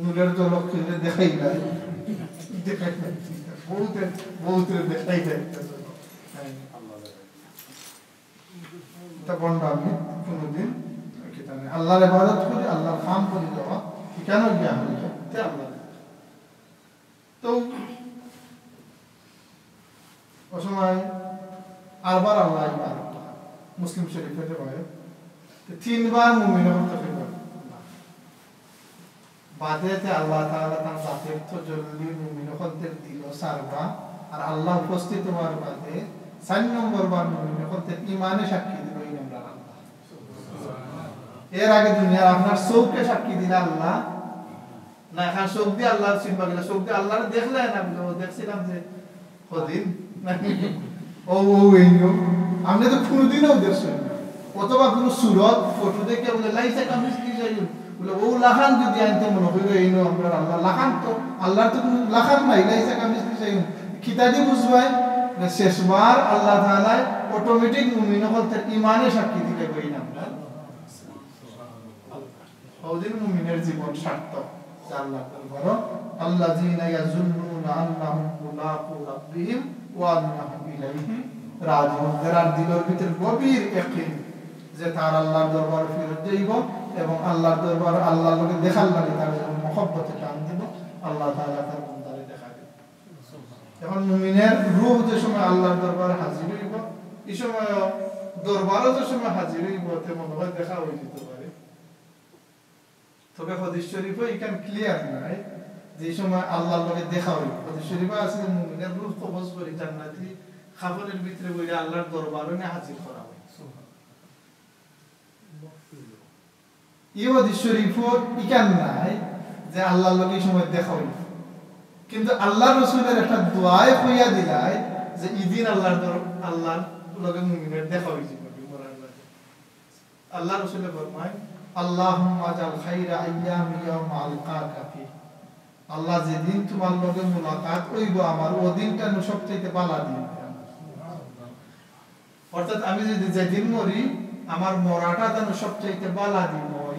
নূরের জলক খেলে দেখাই নাই। দেখাই নাই। দেখাই নাই এটা বন্ধ আমি কোনোদিন আল্লাহর ইবাদত করি, আল্লাহর কাম করি যাওয়া কেন জ্ঞান হয়ে তে আল্লাহ তো ও সময় আরবার আল্লাহ মুসলিম শরীফের তিনবার মুমিন করতে ফিরবে বাদেতে আল্লাহ তাআলা তার জরুরি মুমিন হকদের দিল সারবা আর আল্লাহ উপস্থিত হওয়ার বাদে নম্বর বার মুমিন হকদের ইমানে সাক্ষী দিল আল্লাহ এর আগে দুনিয়ার আপনার চৌকে সাক্ষী দিলে আল্লাহ না, এখন চোখ দিয়ে আল্লাহ চিনবা গেলে চোখ দিয়ে আল্লাহ দেখলে না দেখছিলাম যে কদিন ও ও, এই। আপনি তো কোনোদিনও দেখছেন। অথবা কোনো সুরত, ফটো দেখে বলে, লাইসা কামিজ কি যাই বলে, ও লাখান যদি আনতে মনে এই নো আমরা আল্লাহ, লাখান তো, আল্লাহর তো লাখান নাই না শেষবার আল্লাহ অটোমেটিক মুমিন ইমানে সাক্ষী দিলে কই না ওদের মুমিনের জীবন সার্থক। আল্লাহ যে তার আল্লাহর দরবার ফিরত যাইব এবং আল্লাহর দরবার আল্লাহর লগে দেখার লাগে তার যেমন মহব্বতে টান দিব, আল্লাহ তাআলা তার বন্দারে দেখা দিবে। এখন মুমিনের রূহ যে সময় আল্লাহর দরবারে হাজির হইব, এই সময় দরবারও যে সময় হাজির হইব তে মনে হয় দেখা হয়ে যেতে পারে। তবে হদিস শরীফও এখান ক্লিয়ার নাই যে সময় আল্লাহর লগে দেখা হইব। হদিস শরীফে আছে মুমিনের রূহ কবজ করে, জান্নাতি খাবরের ভিতরে বইলে আল্লাহর দরবারে না হাজির করা হয়। এই হদিস ইকান নাই যে আল্লাহর লগে এই সময় কিন্তু আল্লাহ রসুলের একটা দোয়ায় কইয়া দিলাই যে ইদিন লগে মুমিনের দেখা হইছে। আল্লাহ রসুলে ফরমায়, আল্লাহুম্মা জাল খাইরা আল্লাহ যেদিন তোমার মুলাকাত হইব, আমার দিনটা দিন। অর্থাৎ আমি যদি যেদিন মরি, আমার মরাটা যেন সবচাইতে বালা দিন।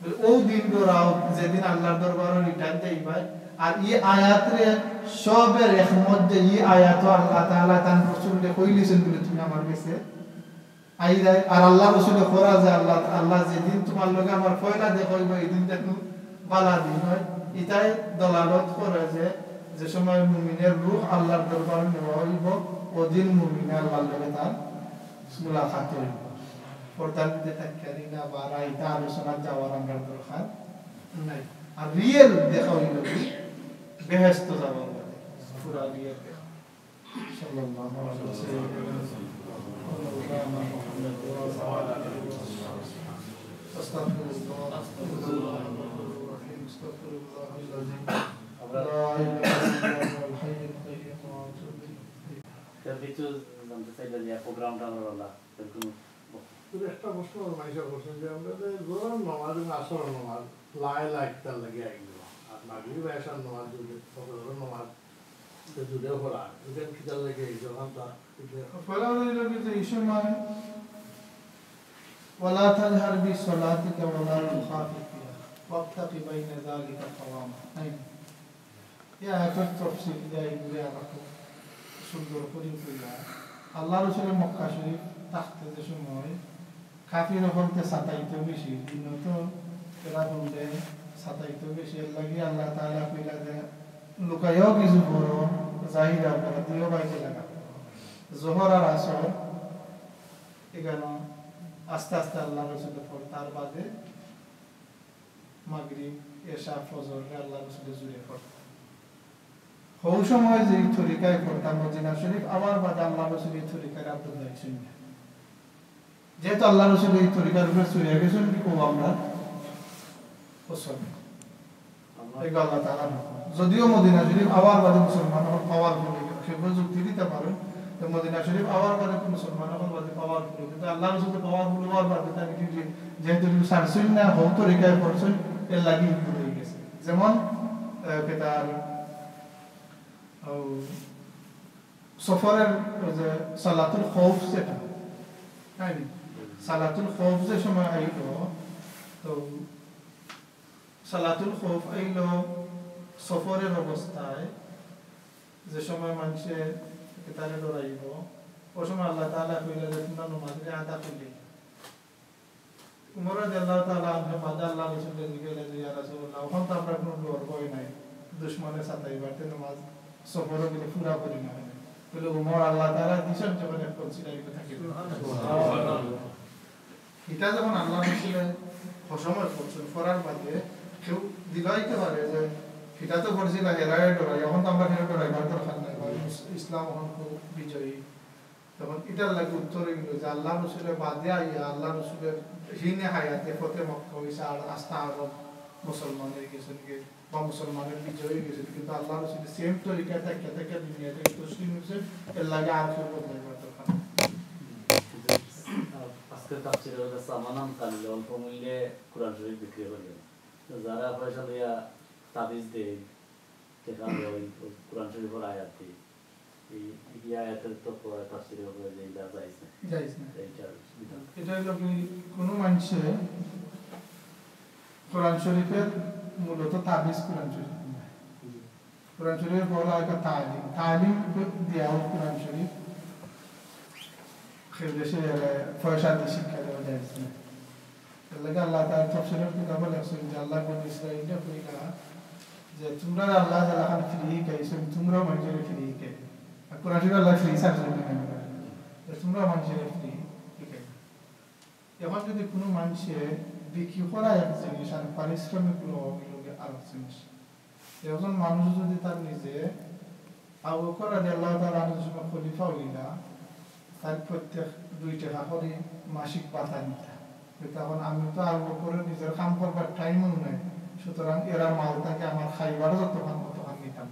বলে ও দিন যেদিন আল্লাহর দরবারে রিটার্ন দেইবা আর এই আয়াতরে সবের একমত যে এই আয়াত আল্লাহ তাআলা তান কইলিছেন বলে তুমি আমার কাছে। আইরাই আর আল্লাহ আল্লাহ আল্লাহ যেদিন তোমার লগে আমার ফয়লা দেখাইব এই দিন দেখো বালা দিন হয়। এটাই দলালত করে যে যে সময় মুমিনের রূহ আল্লাহর দরবারে নেওয়া হইব, ওদিন মুমিনে আল্লাহর লগে তার মুলাকাত হইব। পর্দার মধ্যে থাকি না বা রাইতা আলোচনা যাওয়ার আমার দরকার নাই আর রিয়েল দেখা হইল কি বেহেস্ত যাওয়ার বাদে পুরা রিয়েল সাল্লাল্লাহু আলাইহি ওয়াসাল্লাম مولانا محمد وعلى اله وصحبه استغفر الله استغفر الله الرحيم استغفر الله العظيم لا اله الا هو الحي القيوم واتوب اليه তার কিছু জানতে চাইলে যে প্রোগ্রামটা আমার বলা এর কোনো শুধু একটা প্রশ্ন মাইশা করছেন যে আমরা যে গরম নমাজ এবং আসর নমাজ লাই লাই তার লাগে আইলো আর মাগরিব আসার নমাজ যদি ফজর নমাজ তো জুড়ে পড়া এটা কি তার লাগে এই যখন তা فلا يريد شيئا ولا تجهر بصلاتك ولا تخافت بها وابتغ بين ذلك قواما أين يا هكذا تفسير يا ابن রাখো সুন্দর করে কইলা আল্লাহ রসুলের মক্কা শরীফ থাকতে যে সময় কাফির হলতে সাতাইতে বেশি দিন তো এরা বলতে সাতাইতে বেশি। এর লাগি আল্লাহ তাআলা কইলা যে লুকাইও কিছু বড় জাহিরা করে দিও বাইতে লাগা জোহর আর আসর, এখানে আস্তে আস্তে আল্লাহ রসুলের পর, তার বাদে মাগরিব, এশা, ফজর আল্লাহ রসুলের জুড়ে পড় হৌ সময় যে তরিকায় পড়তাম মদিনা শরীফ আমার বাদে আল্লাহ রসুল এই তরিকার আব্দুল্লাহ শুনবে যেহেতু আল্লাহ রসুল এই তরিকার উপরে চলে গেছেন কি কব আমরা? যদিও মদিনা শরীফ আবার বাদে মুসলমান পাওয়ার পরে কেউ যুক্তি দিতে পারেন তো মদিনা শরীফ আবার বাদে মুসলমান, এখন বাদে পাওয়ার ফুল কিন্তু আল্লাহ রসুল পাওয়ার ফুল হওয়ার বাদে তাকে যেহেতু সারসুন না হোক তরিকায় পড়ছেন এর লাগি হয়ে গেছে। যেমন তার সফরের যে সালাতুল খৌফ সেটা। তাই? সালাতুল খৌফ যে সময় আইল তো সালাতুল খৌফ আইল সফরের অবস্থায় যে সময় মানুষে তারে ডরাইব ও সময় আল্লাহ তাআলা কইলে যে তোমরা নমাজে আদা করলে। উমর রাদিয়াল্লাহু তাআলা আনহু বাদা আল্লাহ রাসূলের জিজ্ঞাসা যে, ইয়া রাসূলুল্লাহ ওখান তো আমরা কোনো ডর ভয় নাই। দুশমনের সাথে বাড়তে নামাজ সফর গেলে পুরা করি না বলে উমর আল্লাহ তাআলা দিছেন যখন এক করে থাকে এটা যখন আল্লাহ রাসূলে অসময় করছেন করার বাদে, কেউ দিলাইতে পারে যে, এটা তো করছিল এরাই ডরাই এখন তো আমরা কেন ডরাই? ভারত খান নাই ইসলাম এখন খুব বিজয়ী। তখন এটার লাগে উত্তর গেল যে, আল্লাহ রসুলের বাদে আইয়া, আল্লাহ রসুলের হিনে হায়াতে ফতে মক্কা হয়েছে আর আস্থা আরব মুসলমানের গেছে, নাকি বা মুসলমানের বিজয় হয়ে গেছে, কিন্তু আল্লাহ রসুলের সেম তরিকা থেকে থেকে দুনিয়াতে তসলিম হয়েছে এর লাগে আর কেউ বদলাই ভারত খান। আজকের তাফসিরের হলো সামানাম কালিলে অল্প মূল্যে কোরআন শরীফ বিক্রি করে যারা পয়সা লইয়া তাবিজ দেয় সেখানে কোরআন শরীফের আয়াত দিই কোনো মানুষে কোরআন শরীফের মূলত তাবিজ কোরআন শরীফ কোরআন শরীফের বলা হয় একটা তালিম তালিম দেওয়া কোরআন শরীফ পয়সা দিয়ে শিক্ষা দেওয়া যায় না লাগে আল্লাহ তার তফসিলের কিতাব লেখছেন যে আল্লাহ কোন ইসরায়েলটা কইলা যে তোমরা আল্লাহ যারা খান ফ্রি গাইছেন তোমরাও মানুষের ফ্রি গাই আর কোরআন শরীফ আল্লাহ ফ্রি সার্জন তোমরা মানুষের ফ্রি শিখাই এখন যদি কোনো মানুষে বিক্রি করা এক জিনিস আর পারিশ্রমিক লোকে জিনিস একজন মানুষ যদি তার নিজে আবু করা আল্লাহ খলিফা হইলা তার প্রত্যেক দুই টাকা করে মাসিক পাতা নিতা। তখন আমি তো আরম্ভ করে নিজের কাম করবার টাইমও নাই। সুতরাং এরা মাল থাকে আমার খাইবার যতক্ষণ ততক্ষণ নিতাম।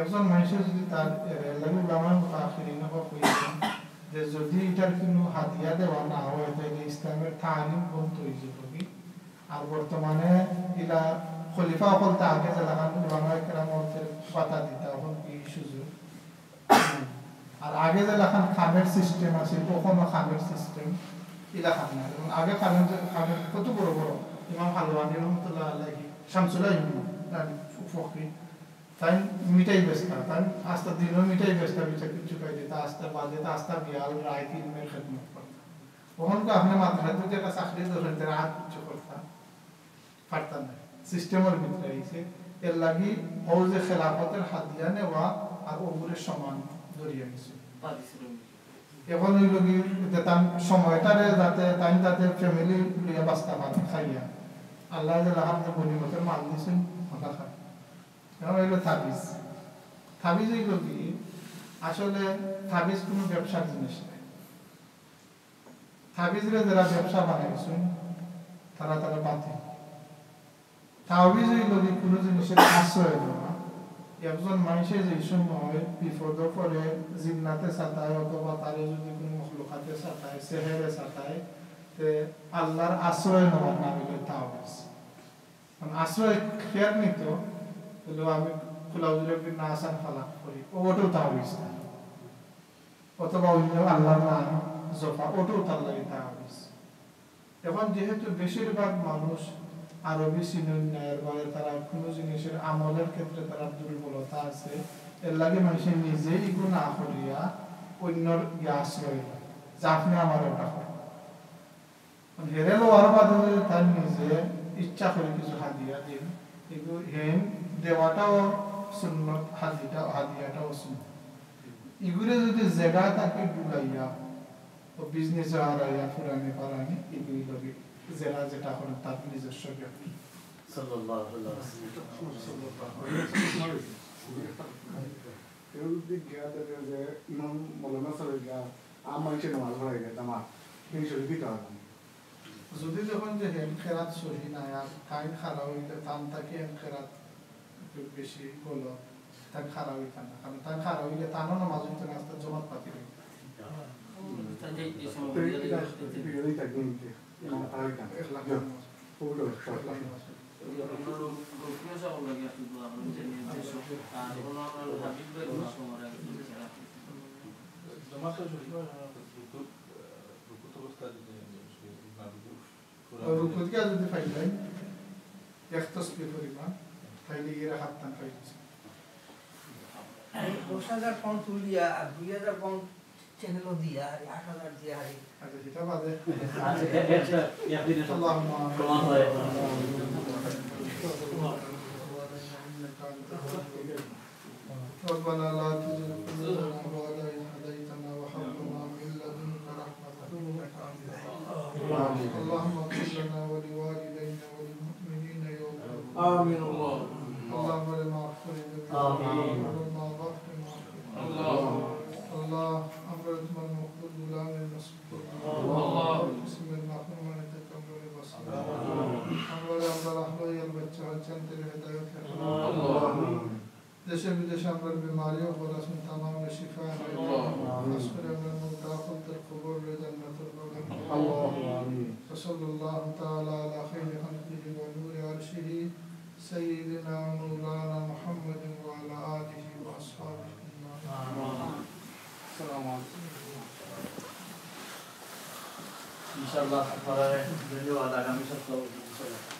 একজন মানুষের যদি তার কইছেন যে যদি এটার কোনো হাতিয়া দেওয়া না হয় তাহলে ইসলামের তালিম বন্ধ হয়ে যাবে আর বর্তমানে ইলা খলিফা অকল তাকে যেলাখান উলামায় কেরামতের পাতা দিতা এখন কি সুযোগ। আর আগে যেলাখান খামের সিস্টেম আছে কখনো খামের সিস্টেম ইলা খান না এবং আগে খামের খামের কত বড় বড়, ইমাম হালওয়ানি রহমতুল্লাহ শামসুল্লাহ তাই মিটাই তাই আস্তা দিনও মিটাই বেস্তা বিচার কিছু পাই দিতা আস্তা বাদে তা আস্তা বিয়াল, রায় তিন খেদমত তো চাকরি ধরেন, তারা কিছু করতা পারতাম না। সিস্টেমের ভিতরে আইছে। এর লাগি যে খেলাফতের হাত দিয়া নেওয়া আর ওগুলোর সমান। এখন সময়টারে যাতে তাই তাদের ফ্যামিলি লিয়ে খাইয়া আল্লাহ গনিমতের মাল দিয়েছেন ওটা খায়। এখন থাবিজ থাবিজ কি, আসলে থাবিজ কোনো ব্যবসার জিনিস নাই। থাবিজরে যারা ব্যবসা বানাইছেন, তারা তারা বাতিল। হইল কি, কোনো জিনিসের আশ্রয় একজন মানুষের যে সময় বিপদ করে জিন্নাতে সাতায় অথবা তারে যদি কোনো মখলুকাতে সাতায় সেহেরে সাতায় তে আল্লাহর আশ্রয় নেওয়ার নাম তাবিজ কারণ আশ্রয় খেয়ার নিত হলো আমি কুলাউজুলের বিন আসান ফালাক করি ওটাও তাবিজ অথবা অন্য আল্লাহর নাম জফা ওটাও তার লাগে তাবিজ এখন যেহেতু বেশিরভাগ মানুষ আরবি সিনোন্যায়ের বা তারা কোনো জিনিসের আমলের ক্ষেত্রে তারা দুর্বলতা আছে, এর লাগে মানুষের নিজেই এগুলো না করিয়া অন্যর আশ্রয় লয় যে আপনি আমার ওটা হেরে লওয়ার বাদে তার নিজে ইচ্ছা করে কিছু হাদিয়া দিন এগুলো হেন দেওয়াটাও সুন্নত, হাদিটা, হাদিয়াটাও সুন্নত। এগুলো যদি জায়গা তাকে ডুলাইয়া ও বিজনেস হারাইয়া ফুরানি পারানি, এগুলি লগে জেলা যেটা করেন তার নিজস্ব ব্যক্তি। যদি যখন যে হেন খেরাত সহি নাই আর খারাপ হইলে তান তাকে হেন খেরাত বেশি হলো তাই খারাপ হইতা না। কারণ তাই খারাপ হইলে তানও নামাজ হইতো না জমাত পাতি হইতো। তো এটা এটাই থাকবে নিতে ইমাম খারাপ কেন একলা পুরো একলা নামাজ রুকুত গিয়া যদি ফাইলাই এক তসবিহ পরিমাণ তাইলে ইরা হাত্তান ফাইলিছে দশ হাজার পাউন্ড তুলিয়া আর দুই হাজার পাউন্ড চ্যানেলও দিয়া আর আট হাজার দিয়া আর আচ্ছা সেটা বাদে আচ্ছা, এ- একটা একদিনের আল্লাহুম্মা প্রমাণ হয় ربنا لا تزغ قلوبنا بعد إذ هديتنا وهب لنا من لدنك رحمة إنك أنت الوهاب اللهم اغفر لنا ولوالدينا وللمؤمنين يوم القيامة آمين الله اللهم لما اغفر آمين. اللهم اغفر الله الله أمرت من مقبول غلام المسكون الله. بسم الله الرحمن الرحيم البصير আমরা আমরা রাহলো ইয়াল বাচ্চা বাচ্চান তেরে হেদায়ত দেশে বিদেশে আমরা বিমারি ও বলাসন তামাম শিফা খাস করে আমরা মুদাফতের খবর রে জান্নাতুল বাগান اللهم آمين وصلى الله تعالى على خير خلقه ونور عرشه سيدنا مولانا محمد وعلى آله وأصحابه أجمعين ईश्वर धन्यवाद आगामी सप्ताह